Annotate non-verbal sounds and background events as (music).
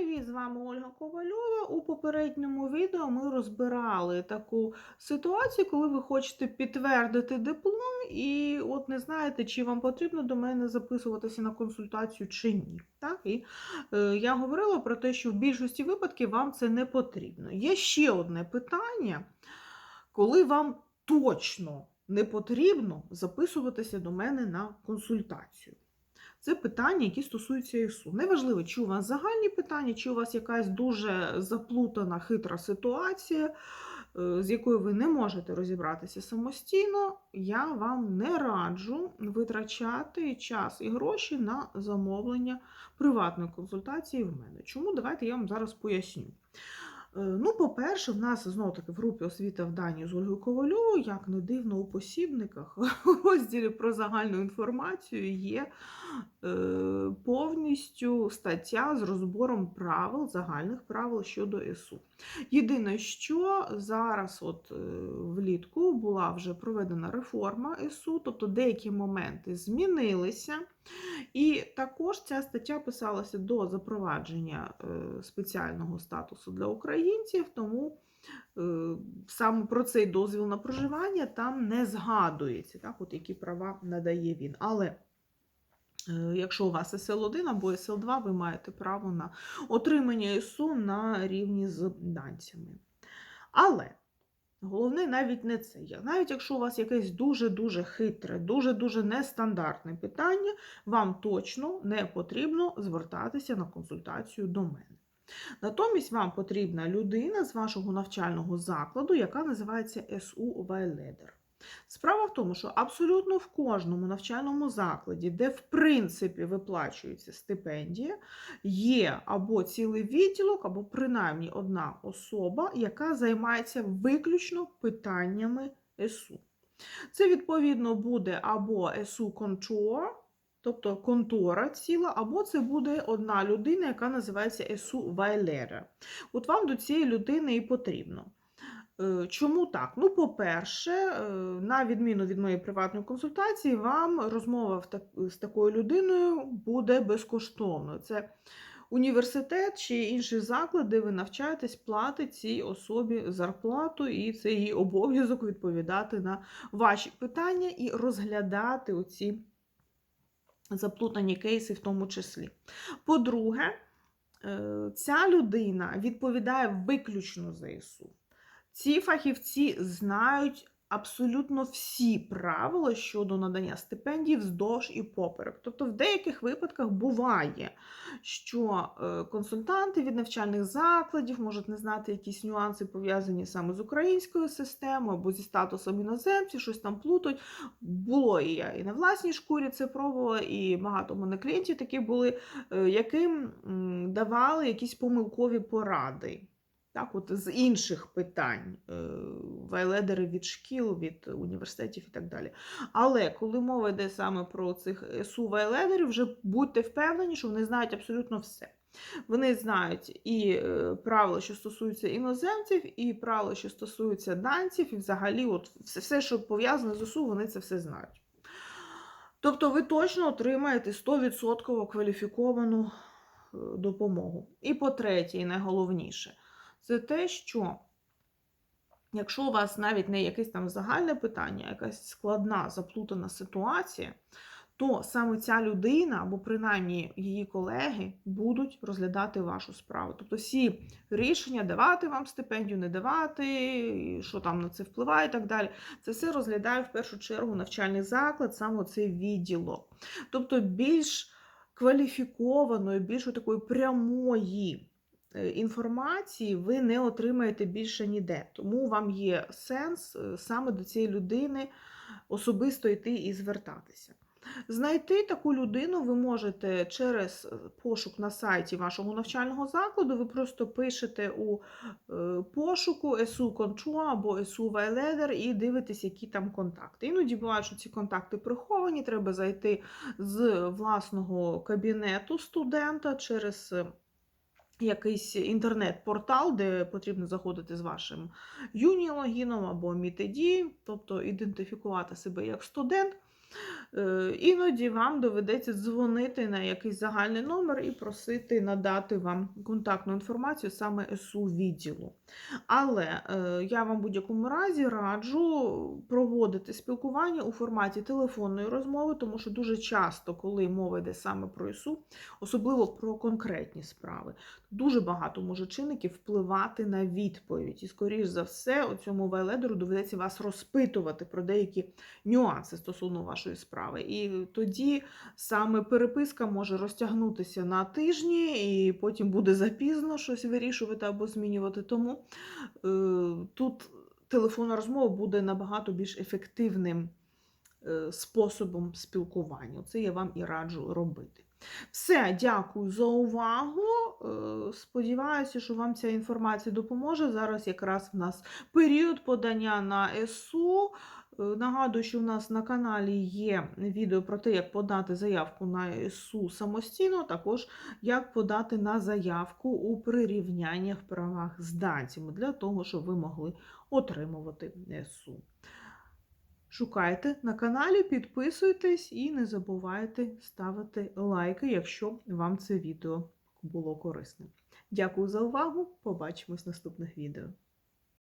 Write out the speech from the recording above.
привіт! З вами Ольга Ковальова. У попередньому відео ми розбирали таку ситуацію, коли ви хочете підтвердити диплом, і от не знаєте, чи вам потрібно до мене записуватися на консультацію чи ні. Так? І е, я говорила про те, що в більшості випадків вам це не потрібно. Є ще одне питання, коли вам точно не потрібно записуватися до мене на консультацію. Це питання, які стосуються ІСУ. Неважливо, чи у вас загальні питання, чи у вас якась дуже заплутана, хитра ситуація, е, з якою ви не можете розібратися самостійно, я вам не раджу витрачати час і гроші на замовлення приватної консультації в мене. Чому? Давайте я вам зараз поясню. Е, Ну, по-перше, в нас знову таки в групі освіта в Данії з Ольгою Ковальовою, як не дивно, у посібниках (laughs) у розділі про загальну інформацію є е, повністю стаття з розбором правил, загальних правил щодо ЕСУ. Єдине, що зараз, от е, влітку, була вже проведена реформа ЕСУ, тобто деякі моменти змінилися. І також ця стаття писалася до запровадження е, спеціального статусу для українців, тому е, саме про цей дозвіл на проживання там не згадується, так, от які права надає він. Але е, якщо у вас СЛ1 або СЛ2, ви маєте право на отримання СУ на рівні з данцями. Але Головне навіть не це. Навіть якщо у вас якесь дуже-дуже хитре, дуже-дуже нестандартне питання, вам точно не потрібно звертатися на консультацію до мене. Натомість вам потрібна людина з вашого навчального закладу, яка називається СУ Вайледер. Справа в тому, що абсолютно в кожному навчальному закладі, де в принципі виплачується стипендія, є або цілий відділок, або принаймні одна особа, яка займається виключно питаннями СУ. Це, відповідно, буде або СУ кончор, тобто контора ціла, або це буде одна людина, яка називається СУ Вайлера. От вам до цієї людини і потрібно. Е, Чому так? Ну, по-перше, е, на відміну від моєї приватної консультації, вам розмова з такою людиною буде безкоштовною. Це університет чи інший заклад, де ви навчаєтесь, платить цій особі зарплату, і це її обов'язок відповідати на ваші питання і розглядати оці заплутані кейси в тому числі. По-друге, е, ця людина відповідає виключно за ІСУ. Ці фахівці знають абсолютно всі правила щодо надання стипендій вздовж і поперек. Тобто, в деяких випадках буває, що е, консультанти від навчальних закладів можуть не знати якісь нюанси, пов'язані саме з українською системою або зі статусом іноземців, щось там плутають. Було і я і на власній шкурі це пробувала, і багато мене клієнтів такі були, е, яким давали якісь помилкові поради. Так, от з інших питань, е, вайледери від шкіл, від університетів і так далі. Але коли мова йде саме про цих СУ вайледерів, вже будьте впевнені, що вони знають абсолютно все. Вони знають і е, правила, що стосуються іноземців, і правила, що стосуються данців, і взагалі, от все, все що пов'язане з ОСУ, вони це все знають. Тобто ви точно отримаєте 100% кваліфіковану е, допомогу. І по-третє, і найголовніше, це те, що якщо у вас навіть не якесь там загальне питання, якась складна, заплутана ситуація, то саме ця людина, або принаймні її колеги, будуть розглядати вашу справу. Тобто всі рішення давати вам стипендію, не давати, що там на це впливає і так далі. Це все розглядає в першу чергу навчальний заклад, саме цей відділок. Тобто більш кваліфікованої, більш такої прямої інформації ви не отримаєте більше ніде. Тому вам є сенс е, саме до цієї людини особисто йти і звертатися. Знайти таку людину ви можете через е, пошук на сайті вашого навчального закладу. Ви просто пишете у е, пошуку СУ Кончуа або СУ Вайледер і дивитесь, які там контакти. Іноді буває, що ці контакти приховані, треба зайти з власного кабінету студента через. Якийсь інтернет-портал, де потрібно заходити з вашим юні-логіном або MIT-ID, тобто ідентифікувати себе як студент, Іноді вам доведеться дзвонити на якийсь загальний номер і просити надати вам контактну інформацію саме СУ відділу. Але е, я вам в будь-якому разі раджу проводити спілкування у форматі телефонної розмови, тому що дуже часто, коли мова йде саме про ІСУ, особливо про конкретні справи, дуже багато може чинників впливати на відповідь. І, скоріш за все, у цьому вайледеру доведеться вас розпитувати про деякі нюанси стосовно вашої справи. І тоді саме переписка може розтягнутися на тижні, і потім буде запізно щось вирішувати або змінювати. Тому е, тут телефонна розмова буде набагато більш ефективним е, способом спілкування. Це я вам і раджу робити. Все, дякую за увагу. Е, Сподіваюся, що вам ця інформація допоможе. Зараз якраз в нас період подання на СУ. Нагадую, що в нас на каналі є відео про те, як подати заявку на СУ самостійно, також як подати на заявку у прирівняннях правах з данцями, для того, щоб ви могли отримувати СУ. Шукайте на каналі, підписуйтесь і не забувайте ставити лайки, якщо вам це відео було корисним. Дякую за увагу! Побачимось в наступних відео.